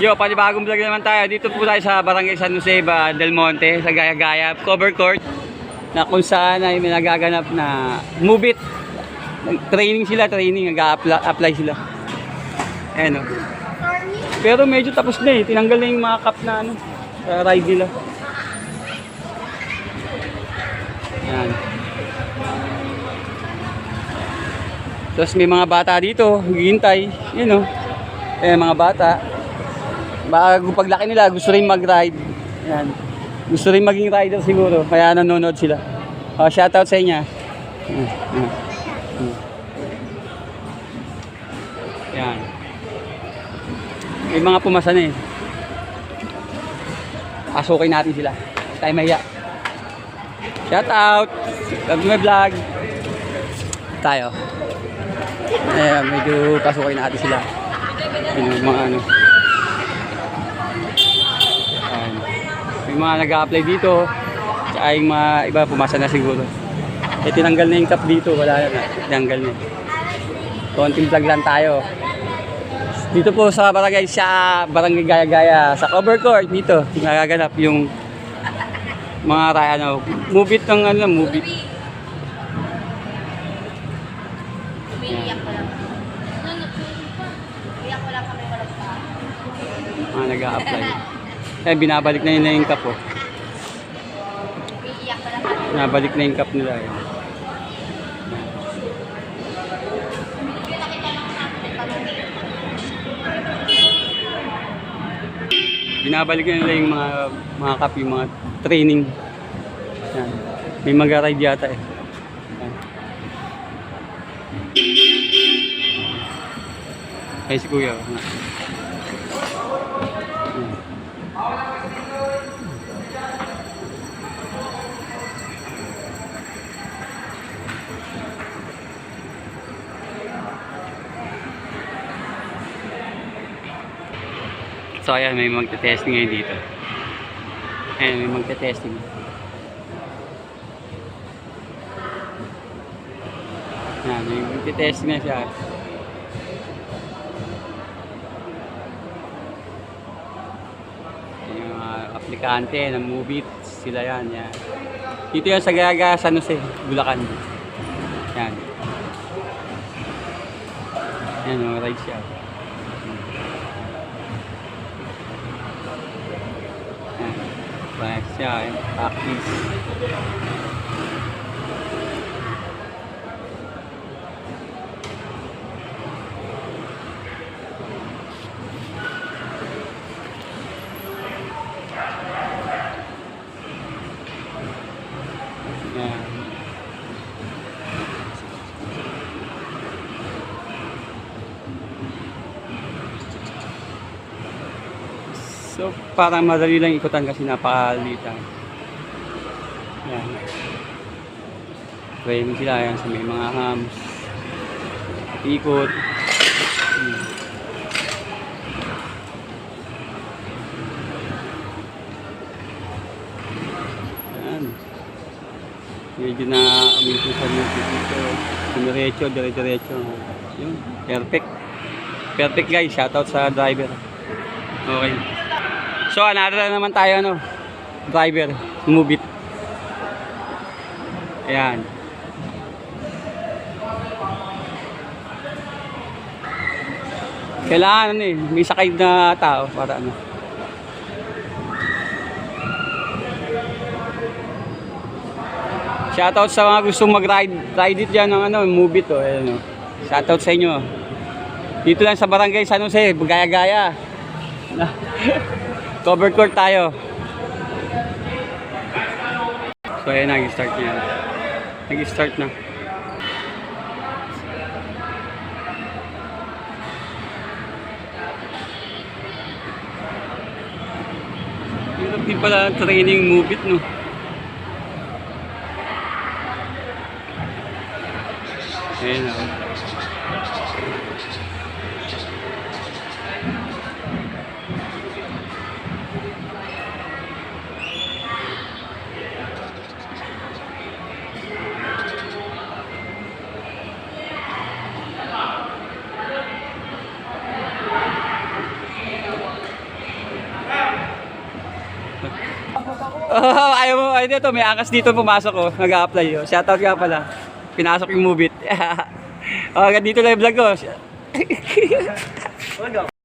Yo, panibagong vlog naman tayo. Dito po tayo sa Barangay San Jose ba, Del Monte, sa Gaya-Gaya Cover Court na kung saan ay may nagaganap na move it. Training sila, training, nag-apply sila. Ayan o. Pero medyo tapos na eh. Tinanggal na yung mga cup na ano, sa ride nila. Ayan. Tapos may mga bata dito, hihintay. Yun o. Eh, mga bata. Bago paglaki nila, gusto rin mag-ride. Yan. Gusto rin maging rider siguro, kaya nanonood sila. Oh, shoutout sa inyo. Yan. May mga pumasa na eh. Pasukin natin sila. Tayo mahiya. Shoutout! Love my vlog. Tayo. Eh, medyo pasukin natin sila. Yun yung mga ano. May mga nag-a-apply dito. Tsaka yung mga iba pumasa na siguro. Eh tinanggal na yung cup dito. Wala na. Tinanggal na. Konting vlog lang tayo. Dito po sa barangay sa barangay Gaya-Gaya sa cover court dito nagaganap yung mga raya ano, move it ng ano, move it. Mga nag-a-apply. Eh binabalik na nila yung cup oh. Binabalik na yung cup nila eh. binabalik na nila yung mga mga cup, yung mga training. Yan. May mag-ride yata eh. Yan. Ay, si Kuya. Yan. So ayan, may magte-testing ngayon dito. Ayan, may magte-testing. Ayan, may magte-testing na siya. Yung mga aplikante ng Movit, sila yan. yan. Dito yan sa Gaga, San Jose, Bulacan. Yan. Yan, mga ride siya. Baik siya, yung practice. Yan. So, parang madali lang ikutan kasi napakalitan. Yan. Training sila yan sa may mga hams. Ikot. Hmm. Yan. Medyo na amazing sa music dito. Dumiretso, dire-diretso. Yun, perfect. Perfect guys, shoutout sa driver. Okay. So, another na naman tayo, ano, driver, move it. Ayan. Kailangan, ano eh, may sakay na tao para ano. Shoutout sa mga gustong mag-ride, ride it dyan ng ano, move it, oh, ayan, oh. Shoutout sa inyo. Dito lang sa barangay San Jose, Gaya-Gaya. Cover court tayo. So ayan, nag-start na yan. Nag-start na. Hirap din pala training move it, no? Ayan ako. Oh, ayaw mo, ay dito, may angas dito pumasok oh. Nag-a-apply oh. Shoutout nga pala. Pinasok yung Mubit. oh, hanggang dito lang yung vlog ko.